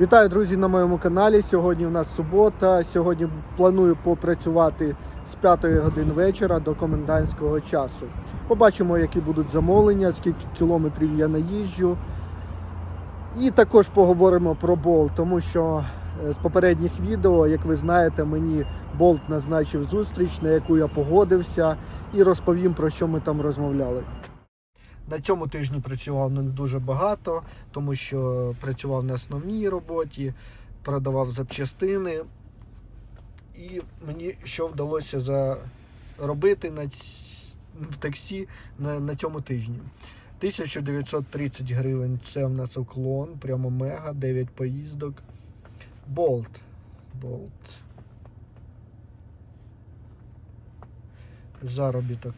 Вітаю, друзі, на моєму каналі. Сьогодні у нас субота. Сьогодні планую попрацювати з 5 годин вечора до комендантського часу. Побачимо, які будуть замовлення, скільки кілометрів я наїжджу. І також поговоримо про болт, тому що е, з попередніх відео, як ви знаєте, мені болт назначив зустріч, на яку я погодився, і розповім про що ми там розмовляли. На цьому тижні працював не дуже багато, тому що працював на основній роботі, продавав запчастини. І мені що вдалося заробити на, в таксі на, на цьому тижні. 1930 гривень це в нас уклон, прямо мега, 9 поїздок. Болт. Болт. Заробіток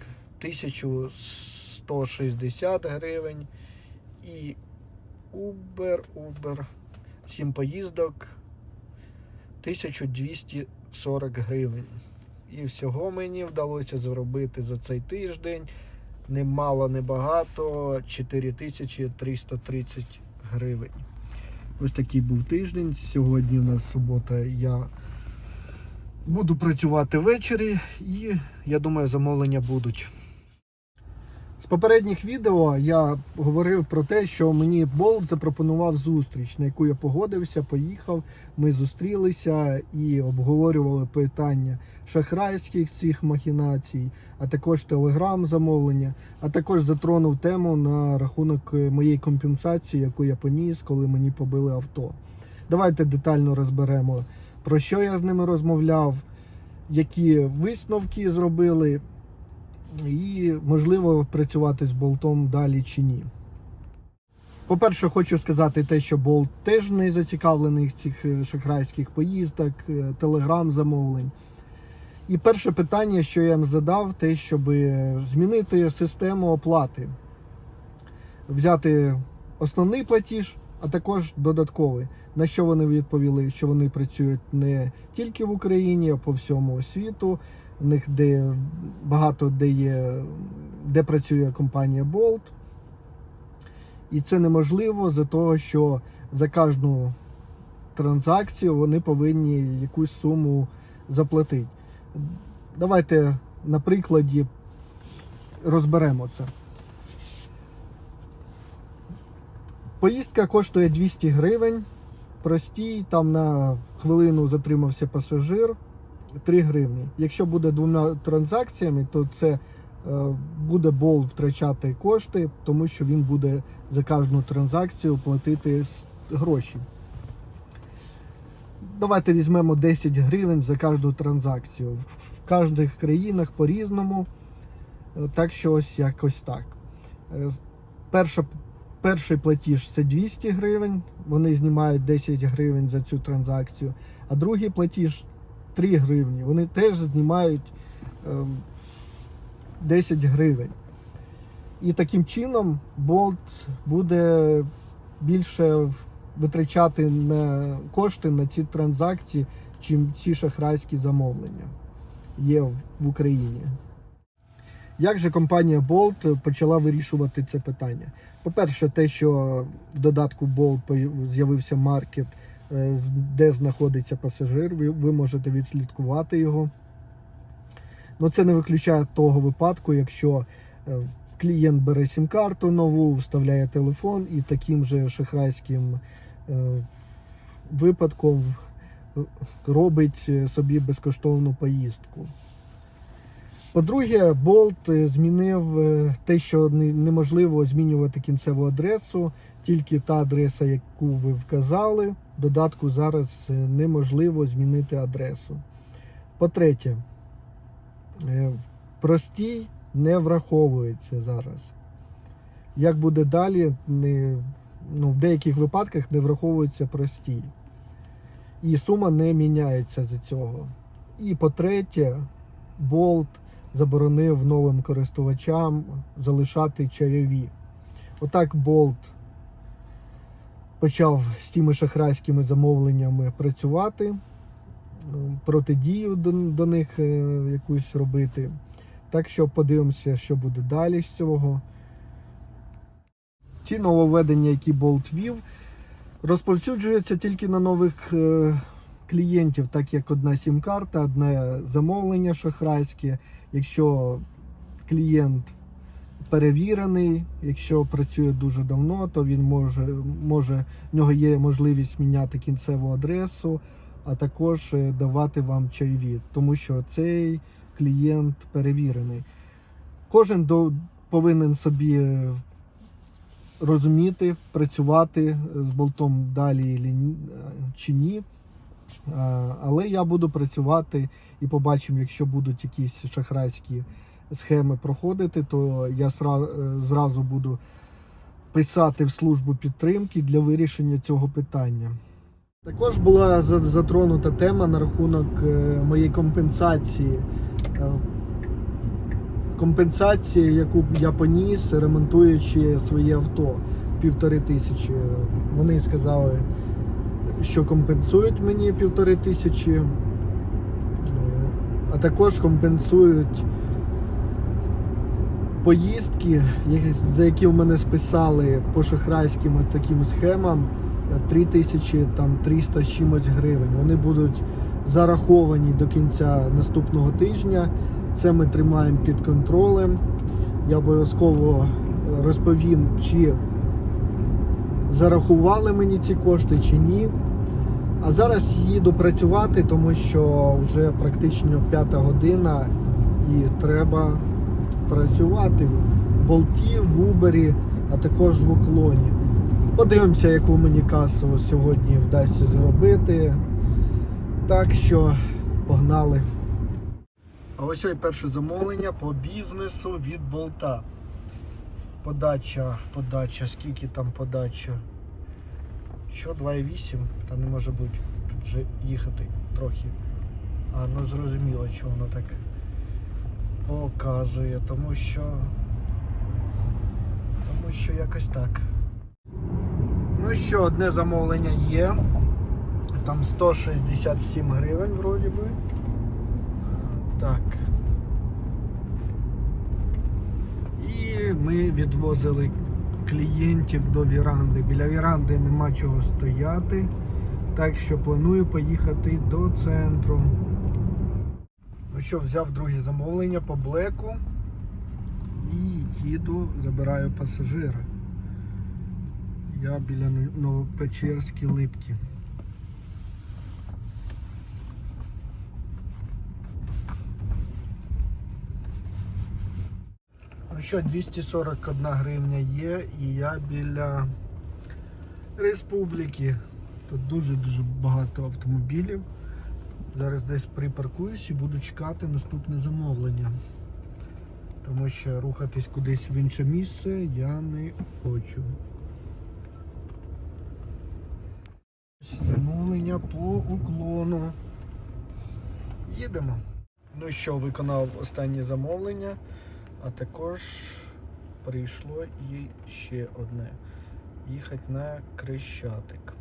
1160 гривень. І Uber, Uber. 7 поїздок 1240 гривень. І всього мені вдалося заробити за цей тиждень не мало, не багато 4330 гривень. Ось такий був тиждень. Сьогодні у нас субота. Я буду працювати ввечері і я думаю, замовлення будуть. З попередніх відео я говорив про те, що мені Болт запропонував зустріч, на яку я погодився, поїхав. Ми зустрілися і обговорювали питання шахрайських цих махінацій, а також телеграм замовлення, а також затронув тему на рахунок е, моєї компенсації, яку я поніс, коли мені побили авто. Давайте детально розберемо, про що я з ними розмовляв, які висновки зробили і можливо працювати з болтом далі чи ні. По-перше, хочу сказати те, що болт теж не зацікавлений в цих е, шахрайських поїздок, телеграм-замовлень. І перше питання, що я їм задав, те, щоб е, змінити систему оплати, взяти основний платіж, а також додатковий. На що вони відповіли, що вони працюють не тільки в Україні, а по всьому світу. У них де багато де є, де працює компанія Bolt. І це неможливо за того, що за кожну транзакцію вони повинні якусь суму заплатити. Давайте на прикладі розберемо це. Поїздка коштує 200 гривень. Простій, там на хвилину затримався пасажир 3 гривні. Якщо буде двома транзакціями, то це е, буде бол втрачати кошти, тому що він буде за кожну транзакцію платити гроші. Давайте візьмемо 10 гривень за кожну транзакцію. В кожних країнах по-різному. Е, Так що ось якось так. Е, Перша, перший платіж це 200 гривень. Вони знімають 10 гривень за цю транзакцію. А другий платіж 3 гривні. Вони теж знімають ем, 10 гривень. І таким чином Bolt буде більше витрачати на кошти на ці транзакції, чим ці шахрайські замовлення є в- Україні. Як же компанія Bolt почала вирішувати це питання? По-перше, те, що в додатку Bolt з'явився маркет, е, де знаходиться пасажир, ви, можете відслідкувати його. Ну, це не виключає того випадку, якщо е, клієнт бере сім-карту нову, вставляє телефон і таким же шахрайським е, випадком робить собі безкоштовну поїздку. По-друге, Bolt е, змінив е, те, що неможливо змінювати кінцеву адресу, тільки та адреса, яку ви вказали. Додатку зараз е, неможливо змінити адресу. По-третє, простій не враховується зараз. Як буде далі, не, ну, в деяких випадках не враховується простій. І сума не міняється за цього. І по-третє, Bolt заборонив новим користувачам залишати чайові. Отак Bolt почав з тими шахрайськими замовленнями працювати, протидію до, до них е, якусь робити. Так що подивимося, що буде далі з цього. Ці нововведення, які Bolt вів, Розповсюджується тільки на нових е, клієнтів, так як одна сім-карта, одне замовлення шахрайське. Якщо клієнт перевірений, якщо працює дуже давно, то він може, може в нього є можливість міняти кінцеву адресу, а також е, давати вам чайові, тому що цей клієнт перевірений. Кожен до, повинен собі е, розуміти, працювати з болтом далі чи ні. А, Але я буду працювати і побачимо, якщо будуть якісь шахрайські схеми проходити, то я е, зразу буду писати в службу підтримки для вирішення цього питання. Також була затронута тема на рахунок е, моєї компенсації. Е, Компенсація, яку я поніс, ремонтуючи своє авто півтори тисячі. Вони сказали, що компенсують мені півтори тисячі, е, а також компенсують поїздки, за які в мене списали по шахрайським от таким схемам 3 тисячі там 300 з чимось гривень. Вони будуть зараховані до кінця наступного тижня. Це ми тримаємо під контролем. Я обов'язково е, розповім, чи зарахували мені ці кошти чи ні. А зараз їду працювати, тому що вже практично п'ята година і треба працювати в болті, в Убері, а також в уклоні. Подивимося, яку мені касу сьогодні вдасться зробити. Так що погнали. А ось і перше замовлення по бізнесу від болта. Подача, подача, скільки там подача? Що 2,8? Та не може бути. Тут же їхати трохи. А ну зрозуміло, що воно так показує, тому що. Тому що якось так. Ну що, одне замовлення є. Там 167 гривень вроді би. Так. І ми відвозили клієнтів до віранди. Біля віранди нема чого стояти. Так що планую поїхати до центру. Ну що, взяв друге замовлення по блеку і їду, забираю пасажира. Я біля Новопечерські липки. Що, 241 гривня є і я біля республіки. Тут дуже-дуже багато автомобілів. Зараз десь припаркуюсь і буду чекати наступне замовлення. Тому що рухатись кудись в інше місце я не хочу. Замовлення по уклону. Їдемо. Ну що, виконав останнє замовлення, а також прийшло і ще одне. Їхати на Крещатик.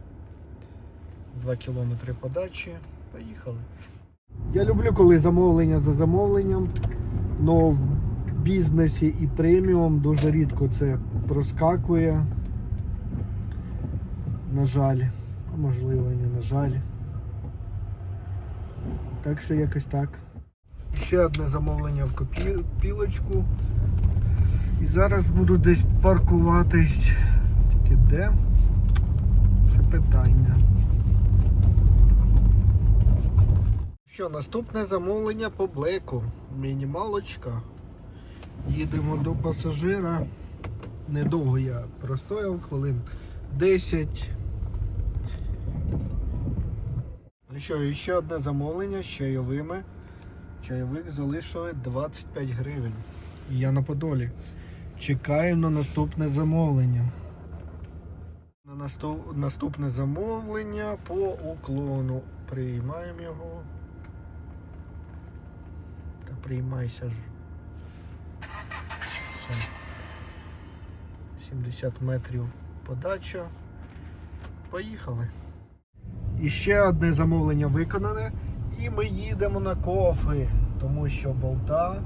2 кілометри подачі. Поїхали. Я люблю, коли замовлення за замовленням, але в бізнесі і преміум дуже рідко це проскакує. На жаль, а можливо і не на жаль. Так що якось так. Ще одне замовлення в копілочку. І зараз буду десь паркуватись. Тільки де? Це питання. Що, наступне замовлення по блеку. Мінімалочка. Їдемо до пасажира. Недовго я простояв, хвилин 10. Ну що, ще одне замовлення з чайовими. Чайовик залишили 25 гривень. Я на Подолі. Чекаю на наступне замовлення. На наступ- наступне замовлення по уклону. Приймаємо його. Та приймайся ж. Все. 70 метрів подача. Поїхали. І ще одне замовлення виконане. І ми їдемо на кофи, тому що болта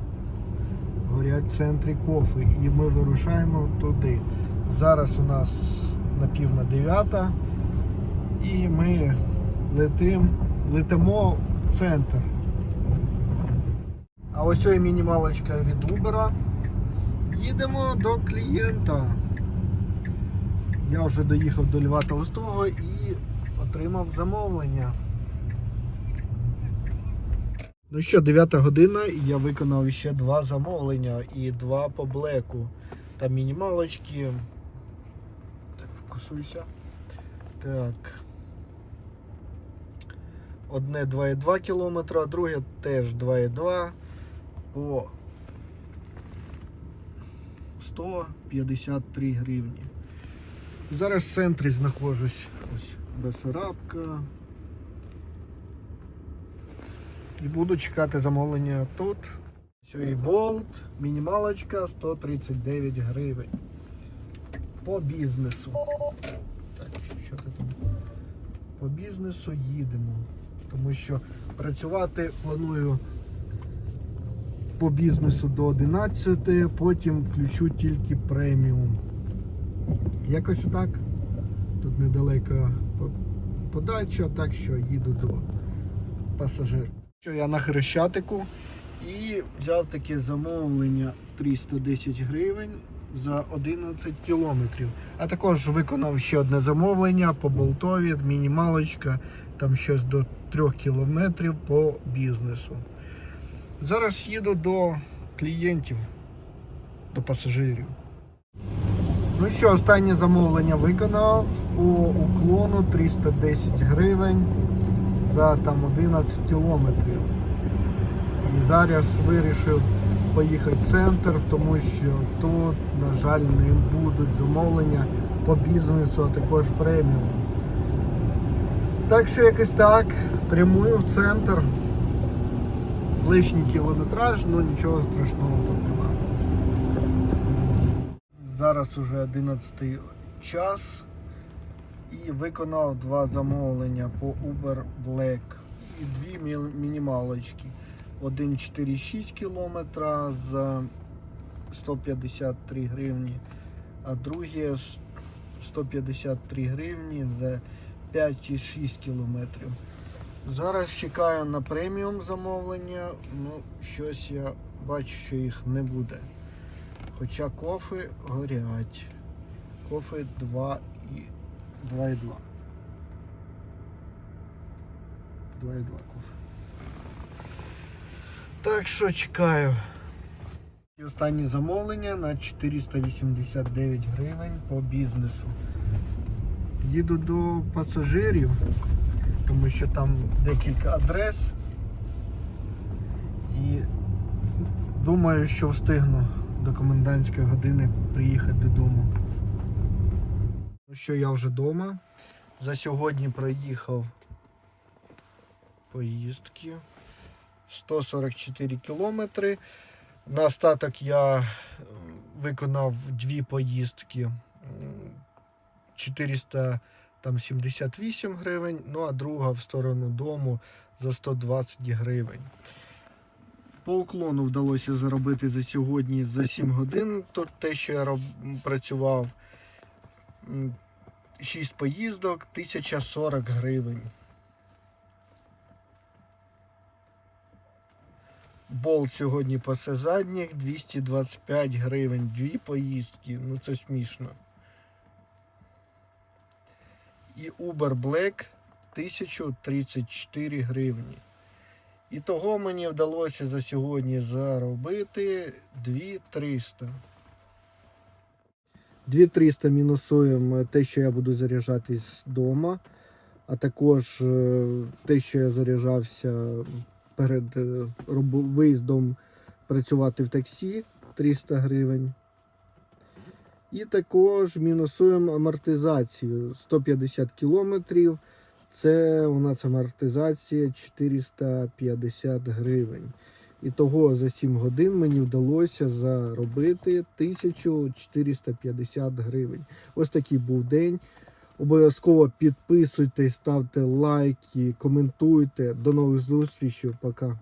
горять в центрі кофи. І ми вирушаємо туди. Зараз у нас на пів на дев'ята. І ми летим, летимо в центр. А ось і мінімалочка від Uber. Їдемо до клієнта. Я вже доїхав до Льва Толстого і отримав замовлення. Ну що, 9 година, і я виконав ще два замовлення і два по блеку. Там мінімалочки. Так, фокусуйся. Так. Одне 2,2 км, друге теж 2,2 по 153 гривні. Зараз в центрі знаходжусь. Ось Бесарабка. І буду чекати замовлення тут. Сьогодні болт, мінімалочка 139 гривень. По бізнесу. Так, що ти там? По бізнесу їдемо. Тому що працювати планую по бізнесу до 11, потім включу тільки преміум. Якось отак. Тут недалеко по- подача, так що їду до пасажирів. Що я на Хрещатику і взяв таке замовлення 310 гривень за 11 кілометрів. А також виконав ще одне замовлення по болтові, мінімалочка, там щось до 3 кілометрів по бізнесу. Зараз їду до клієнтів, до пасажирів. Ну що, останнє замовлення виконав по уклону 310 гривень за там 11 кілометрів. І зараз вирішив поїхати в центр, тому що тут, на жаль, не будуть замовлення по бізнесу, а також преміум. Так що якось так, прямую в центр. Лишній кілометраж, ну нічого страшного тут немає. Зараз уже 11 час і виконав два замовлення по Uber Black і дві мінімалочки. Один 4,6 км за 153 гривні, а друге 153 гривні за 5,6 кілометрів. Зараз чекаю на преміум замовлення, ну щось я бачу, що їх не буде. Хоча кофи горять. Кофи 2 і 2,2. 2,2 кофе. Так що чекаю. І останнє замовлення на 489 гривень по бізнесу. Їду до пасажирів, тому що там декілька адрес. І думаю, що встигну до комендантської години приїхати додому. Ну що, я вже вдома. За сьогодні проїхав поїздки 144 кілометри. На остаток я виконав дві поїздки 478 гривень, ну а друга в сторону дому за 120 гривень. По уклону вдалося заробити за сьогодні за 7 годин. Те, що я працював 6 поїздок, 1040 гривень. Болт сьогодні пасе задніх 225 гривень. Дві поїздки. Ну це смішно. І Uber Black 1034 гривні. І того мені вдалося за сьогодні заробити 2300. 2300 мінусуємо те, що я буду заряджатись вдома, а також е, те, що я заряджався перед е, виїздом працювати в таксі 300 гривень. І також мінусуємо амортизацію 150 кілометрів. Це у нас амортизація 450 гривень. І того за 7 годин мені вдалося заробити 1450 гривень. Ось такий був день. Обов'язково підписуйтесь, ставте лайки, коментуйте. До нових зустрічей. Пока.